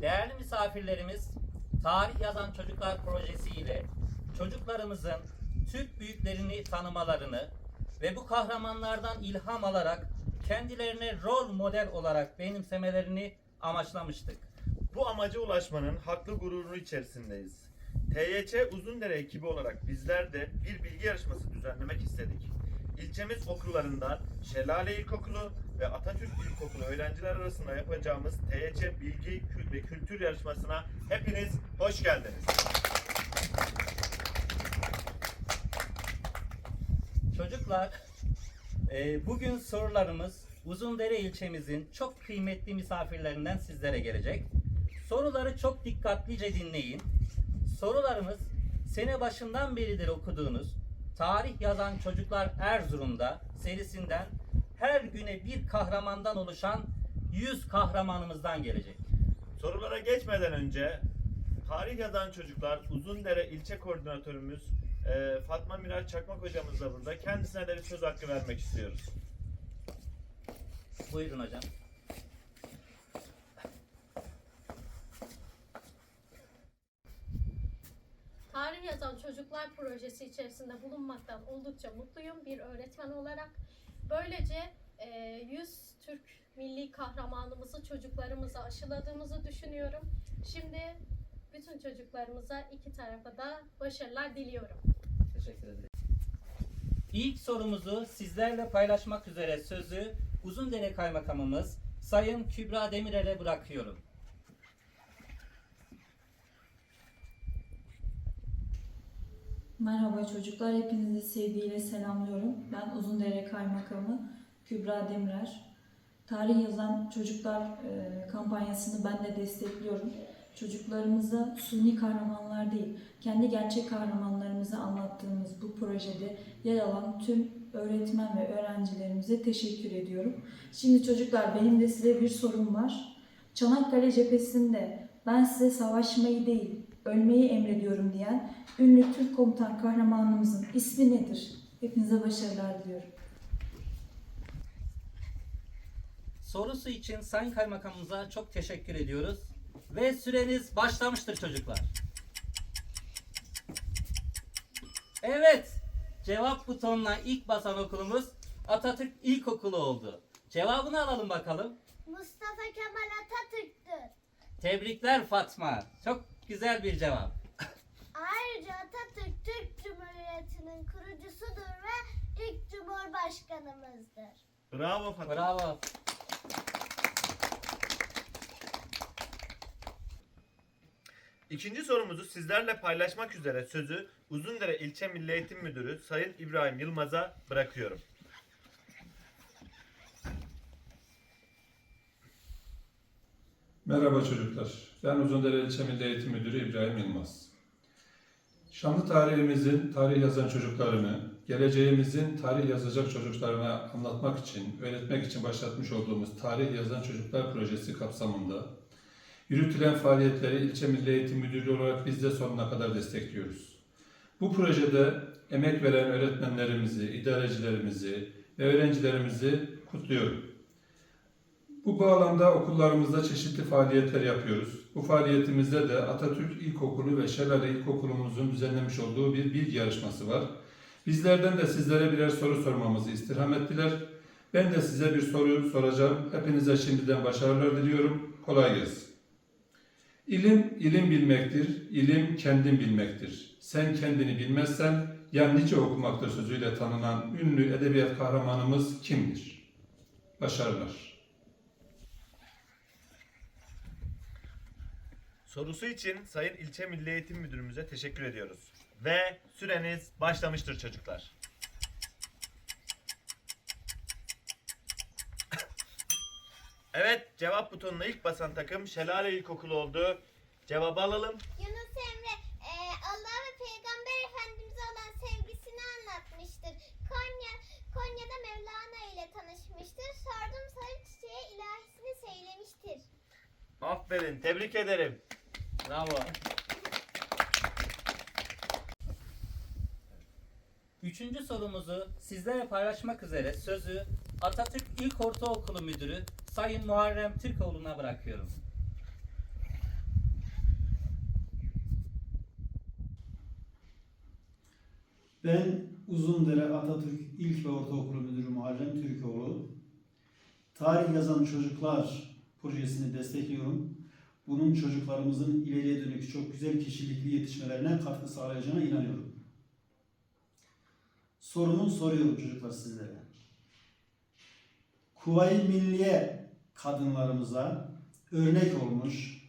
Değerli misafirlerimiz, Tarih Yazan Çocuklar Projesi ile çocuklarımızın Türk büyüklerini tanımalarını ve bu kahramanlardan ilham alarak kendilerine rol model olarak benimsemelerini amaçlamıştık. Bu amaca ulaşmanın haklı gururunu içerisindeyiz. TYC Uzundere ekibi olarak bizler de bir bilgi yarışması düzenlemek istedik. İlçemiz okullarından Şelale İlkokulu ve Atatürk İlkokulu öğrenciler arasında yapacağımız TYC Bilgi ve Kültür Yarışması'na hepiniz hoş geldiniz. Çocuklar, e, bugün sorularımız Uzundere ilçemizin çok kıymetli misafirlerinden sizlere gelecek. Soruları çok dikkatlice dinleyin. Sorularımız sene başından beridir okuduğunuz Tarih Yazan Çocuklar Erzurum'da serisinden her güne bir kahramandan oluşan 100 kahramanımızdan gelecek. Sorulara geçmeden önce tarih yazan çocuklar Uzundere ilçe koordinatörümüz e, Fatma Miraç Çakmak hocamız da burada. Kendisine de bir söz hakkı vermek istiyoruz. Buyurun hocam. Tarih Yazan Çocuklar Projesi içerisinde bulunmaktan oldukça mutluyum bir öğretmen olarak. Böylece e, 100 Türk milli kahramanımızı çocuklarımıza aşıladığımızı düşünüyorum. Şimdi bütün çocuklarımıza iki tarafa da başarılar diliyorum. Teşekkür ederim. İlk sorumuzu sizlerle paylaşmak üzere sözü Uzundere Kaymakamımız Sayın Kübra Demirel'e bırakıyorum. Merhaba çocuklar, hepinizi sevgiyle selamlıyorum. Ben Uzundere Kaymakamı Kübra Demirer. Tarih Yazan Çocuklar e, kampanyasını ben de destekliyorum. Çocuklarımıza suni kahramanlar değil, kendi gerçek kahramanlarımızı anlattığımız bu projede yer alan tüm öğretmen ve öğrencilerimize teşekkür ediyorum. Şimdi çocuklar benim de size bir sorum var. Çanakkale cephesinde ben size savaşmayı değil, ölmeyi emrediyorum diyen ünlü Türk komutan kahramanımızın ismi nedir? Hepinize başarılar diliyorum. Sorusu için Sayın Kaymakamımıza çok teşekkür ediyoruz. Ve süreniz başlamıştır çocuklar. Evet, cevap butonuna ilk basan okulumuz Atatürk İlkokulu oldu. Cevabını alalım bakalım. Mustafa Kemal Atatürk'tür. Tebrikler Fatma. Çok güzel bir cevap. Ayrıca Atatürk Türk Cumhuriyeti'nin kurucusudur ve ilk cumhurbaşkanımızdır. Bravo Fatma. Bravo. İkinci sorumuzu sizlerle paylaşmak üzere sözü Uzundere İlçe Milli Eğitim Müdürü Sayın İbrahim Yılmaz'a bırakıyorum. Merhaba çocuklar. Ben Uzundere İlçe Milli Eğitim Müdürü İbrahim Yılmaz. Şanlı tarihimizin tarih yazan çocuklarını, geleceğimizin tarih yazacak çocuklarına anlatmak için, öğretmek için başlatmış olduğumuz Tarih Yazan Çocuklar Projesi kapsamında yürütülen faaliyetleri İlçe Milli Eğitim Müdürlüğü olarak biz de sonuna kadar destekliyoruz. Bu projede emek veren öğretmenlerimizi, idarecilerimizi ve öğrencilerimizi kutluyorum. Bu bağlamda okullarımızda çeşitli faaliyetler yapıyoruz. Bu faaliyetimizde de Atatürk İlkokulu ve Şelale İlkokulumuzun düzenlemiş olduğu bir bilgi yarışması var. Bizlerden de sizlere birer soru sormamızı istirham ettiler. Ben de size bir soru soracağım. Hepinize şimdiden başarılar diliyorum. Kolay gelsin. İlim, ilim bilmektir. İlim kendin bilmektir. Sen kendini bilmezsen ya nice okumaktır sözüyle tanınan ünlü edebiyat kahramanımız kimdir? Başarılar. Sorusu için Sayın İlçe Milli Eğitim Müdürümüze teşekkür ediyoruz. Ve süreniz başlamıştır çocuklar. Evet, cevap butonuna ilk basan takım Şelale İlkokulu oldu. Cevabı alalım. Yunus Emre e, Allah ve Peygamber Efendimiz'e olan sevgisini anlatmıştır. Konya Konya'da Mevlana ile tanışmıştır. Sordum sarı çiçeğe ilahisini söylemiştir. Aferin, tebrik ederim. Bravo. Üçüncü sorumuzu sizlere paylaşmak üzere sözü Atatürk İlk Ortaokulu Müdürü Sayın Muharrem Türkoğlu'na bırakıyorum. Ben Uzundere Atatürk İlk ve Ortaokulu Müdürü Muharrem Türkoğlu. Tarih yazan çocuklar projesini destekliyorum. Bunun çocuklarımızın ileriye dönük çok güzel kişilikli yetişmelerine katkı sağlayacağına inanıyorum. Sorumu soruyorum çocuklar sizlere. Kuvayi Milliye kadınlarımıza örnek olmuş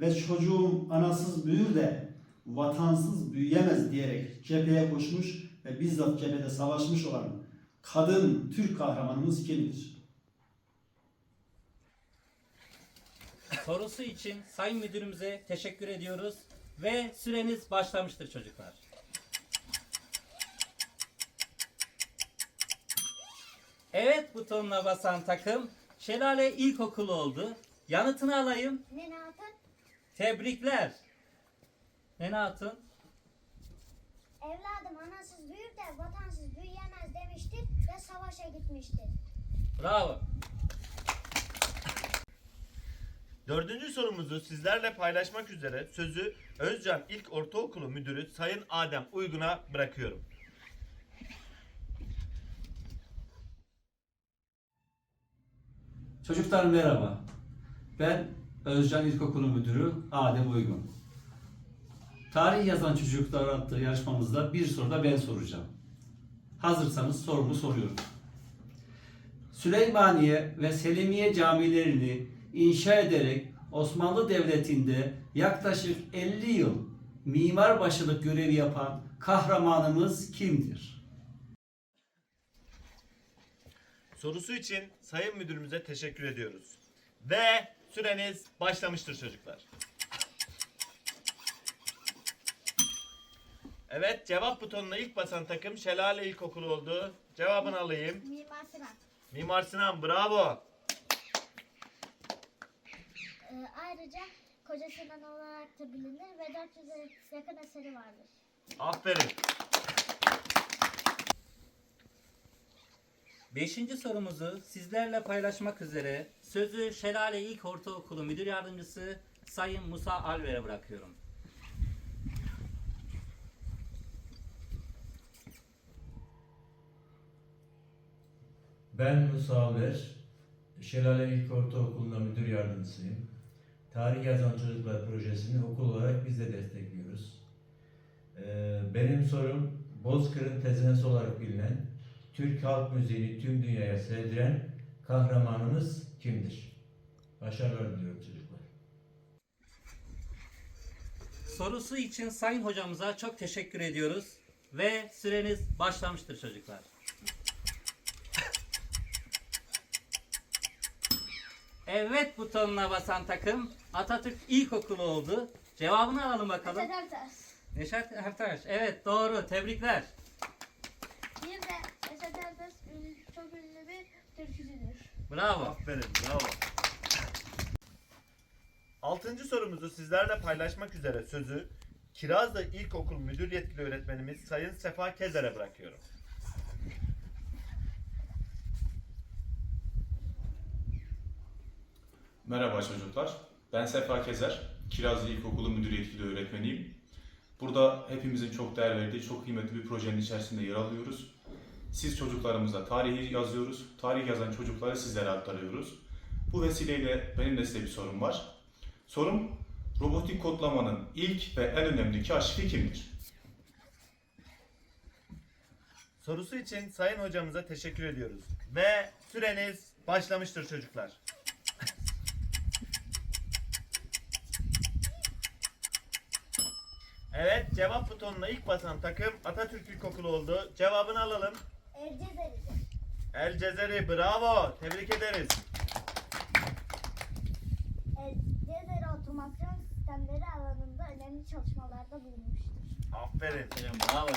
ve çocuğum anasız büyür de vatansız büyüyemez diyerek cepheye koşmuş ve bizzat cephede savaşmış olan kadın Türk kahramanımız kimdir? Sorusu için Sayın Müdürümüze teşekkür ediyoruz ve süreniz başlamıştır çocuklar. Evet butonuna basan takım Şelale İlkokulu oldu. Yanıtını alayım. Ne Hatun? Tebrikler. Nene Hatun. Evladım anasız büyür de vatansız büyüyemez demiştir ve savaşa gitmiştir. Bravo. Dördüncü sorumuzu sizlerle paylaşmak üzere sözü Özcan İlk Ortaokulu Müdürü Sayın Adem Uygun'a bırakıyorum. Çocuklar merhaba. Ben Özcan İlkokulu Müdürü Adem Uygun. Tarih yazan çocuklar adlı yarışmamızda bir soru da ben soracağım. Hazırsanız sorumu soruyorum. Süleymaniye ve Selimiye camilerini inşa ederek Osmanlı Devleti'nde yaklaşık 50 yıl mimar başılık görevi yapan kahramanımız kimdir? Sorusu için Sayın Müdürümüze teşekkür ediyoruz. Ve süreniz başlamıştır çocuklar. Evet cevap butonuna ilk basan takım Şelale İlkokulu oldu. Cevabını alayım. Mimar Sinan. Mimar Sinan bravo. Ee, ayrıca Koca Sinan olarak da bilinir ve 400'e yakın eseri vardır. Aferin. Beşinci sorumuzu sizlerle paylaşmak üzere sözü Şelale İlk Ortaokulu Müdür Yardımcısı Sayın Musa Alver'e bırakıyorum. Ben Musa Alver, Şelale İlk Ortaokulu'nda müdür yardımcısıyım. Tarih Yazan Çocuklar Projesi'ni okul olarak biz de destekliyoruz. Ee, benim sorum Bozkır'ın tezenesi olarak bilinen, Türk halk müziğini tüm dünyaya sevdiren kahramanımız kimdir? Başarılar diliyorum çocuklar. Sorusu için Sayın Hocamıza çok teşekkür ediyoruz ve süreniz başlamıştır çocuklar. Evet butonuna basan takım Atatürk İlkokulu oldu. Cevabını alalım bakalım. Sedat Ertaş. Neşet Ertaş. Evet doğru. Tebrikler. Bir de Esat Ertaş ünlü- çok ünlü bir türkücüdür. Bravo. Aferin bravo. Altıncı sorumuzu sizlerle paylaşmak üzere sözü Kirazlı İlkokul Müdür Yetkili Öğretmenimiz Sayın Sefa Kezer'e bırakıyorum. Merhaba çocuklar. Ben Sefa Kezer. Kirazlı İlkokulu Müdür Yetkili Öğretmeniyim. Burada hepimizin çok değer verdiği, çok kıymetli bir projenin içerisinde yer alıyoruz. Siz çocuklarımıza tarihi yazıyoruz. Tarih yazan çocukları sizlere aktarıyoruz. Bu vesileyle benim de size bir sorum var. Sorum, robotik kodlamanın ilk ve en önemli kaşifi kimdir? Sorusu için Sayın Hocamıza teşekkür ediyoruz. Ve süreniz başlamıştır çocuklar. Evet cevap butonuna ilk basan takım Atatürk İlkokulu oldu. Cevabını alalım. Ercezeri'dir. El Cezeri bravo. Tebrik ederiz. Ercezeri otomasyon sistemleri alanında önemli çalışmalarda bulunmuştur. Aferin. Bravo.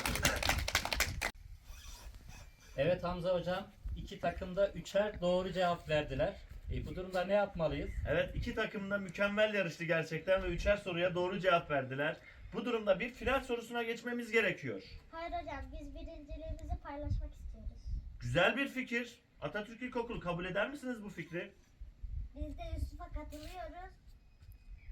Evet Hamza Hocam. iki takımda üçer doğru cevap verdiler. E, bu durumda ne yapmalıyız? Evet iki takım da mükemmel yarıştı gerçekten ve üçer soruya doğru cevap verdiler. Bu durumda bir final sorusuna geçmemiz gerekiyor. Hayır hocam biz birinciliğimizi paylaşmak istiyoruz. Güzel bir fikir. Atatürk İlkokulu kabul eder misiniz bu fikri? Biz de Yusuf'a katılıyoruz.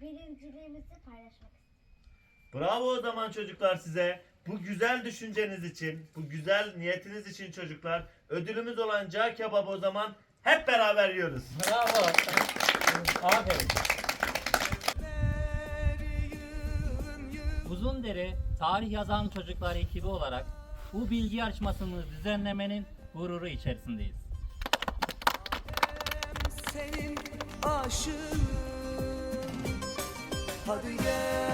Birinciliğimizi paylaşmak istiyoruz. Bravo o zaman çocuklar size. Bu güzel düşünceniz için, bu güzel niyetiniz için çocuklar ödülümüz olan cağ kebabı o zaman hep beraber yiyoruz. Bravo. Aferin. Uzundere Tarih Yazan Çocuklar ekibi olarak bu bilgi yarışmasını düzenlemenin gururu içerisindeyiz. senin aşığım Hadi gel